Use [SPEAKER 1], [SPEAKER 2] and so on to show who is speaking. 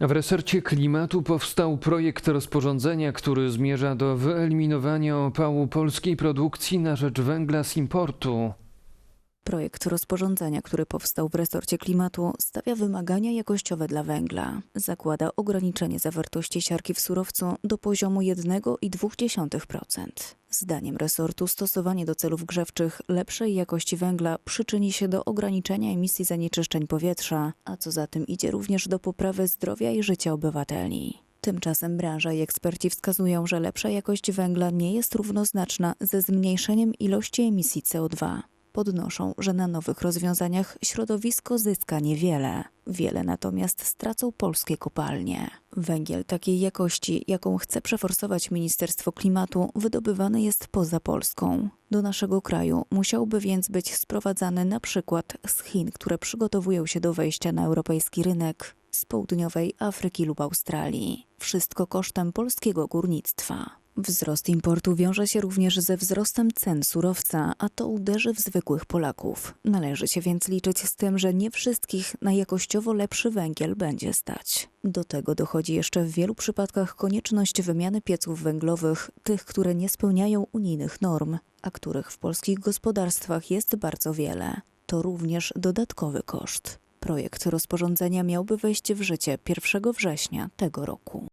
[SPEAKER 1] W resorcie klimatu powstał projekt rozporządzenia, który zmierza do wyeliminowania opału polskiej produkcji na rzecz węgla z importu.
[SPEAKER 2] Projekt rozporządzenia, który powstał w resorcie klimatu, stawia wymagania jakościowe dla węgla. Zakłada ograniczenie zawartości siarki w surowcu do poziomu 1,2%. Zdaniem resortu stosowanie do celów grzewczych lepszej jakości węgla przyczyni się do ograniczenia emisji zanieczyszczeń powietrza, a co za tym idzie również do poprawy zdrowia i życia obywateli. Tymczasem branża i eksperci wskazują, że lepsza jakość węgla nie jest równoznaczna ze zmniejszeniem ilości emisji CO2. Podnoszą, że na nowych rozwiązaniach środowisko zyska niewiele. Wiele natomiast stracą polskie kopalnie. Węgiel takiej jakości, jaką chce przeforsować Ministerstwo Klimatu, wydobywany jest poza Polską. Do naszego kraju musiałby więc być sprowadzany na przykład z Chin, które przygotowują się do wejścia na europejski rynek, z południowej Afryki lub Australii. Wszystko kosztem polskiego górnictwa. Wzrost importu wiąże się również ze wzrostem cen surowca, a to uderzy w zwykłych Polaków. Należy się więc liczyć z tym, że nie wszystkich na jakościowo lepszy węgiel będzie stać. Do tego dochodzi jeszcze w wielu przypadkach konieczność wymiany pieców węglowych, tych, które nie spełniają unijnych norm, a których w polskich gospodarstwach jest bardzo wiele. To również dodatkowy koszt. Projekt rozporządzenia miałby wejść w życie 1 września tego roku.